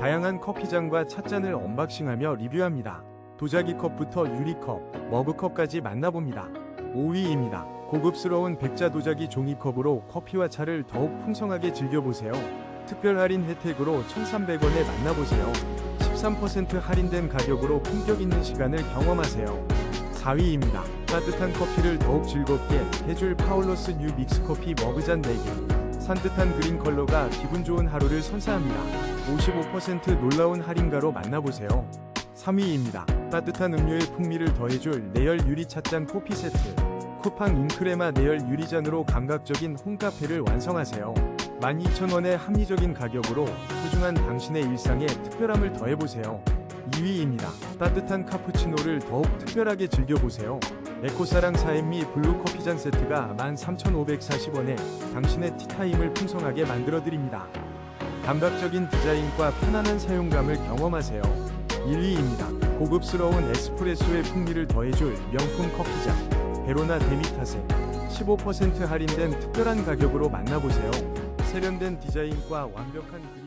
다양한 커피잔과 찻잔을 언박싱하며 리뷰합니다. 도자기 컵부터 유리컵, 머그컵까지 만나봅니다. 5위입니다. 고급스러운 백자 도자기 종이컵으로 커피와 차를 더욱 풍성하게 즐겨보세요. 특별 할인 혜택으로 1,300원에 만나보세요. 13% 할인된 가격으로 품격 있는 시간을 경험하세요. 4위입니다. 따뜻한 커피를 더욱 즐겁게 해줄 파울로스 뉴 믹스 커피 머그잔 4개. 산뜻한 그린 컬러가 기분 좋은 하루를 선사합니다. 55% 놀라운 할인가로 만나보세요. 3위입니다. 따뜻한 음료의 풍미를 더해줄 내열 유리 찻잔 커피 세트. 쿠팡 잉크레마 내열 유리잔으로 감각적인 홈카페를 완성하세요. 12,000원의 합리적인 가격으로 소중한 당신의 일상에 특별함을 더해보세요. 2위입니다. 따뜻한 카푸치노를 더욱 특별하게 즐겨보세요. 에코사랑 사엠미 블루 커피 잔 세트가 13,540원에 당신의 티타임을 풍성하게 만들어드립니다. 감각적인 디자인과 편안한 사용감을 경험하세요. 1위입니다. 고급스러운 에스프레소의 풍미를 더해줄 명품 커피잔 베로나 데미타세 15% 할인된 특별한 가격으로 만나보세요. 세련된 디자인과 완벽한 그림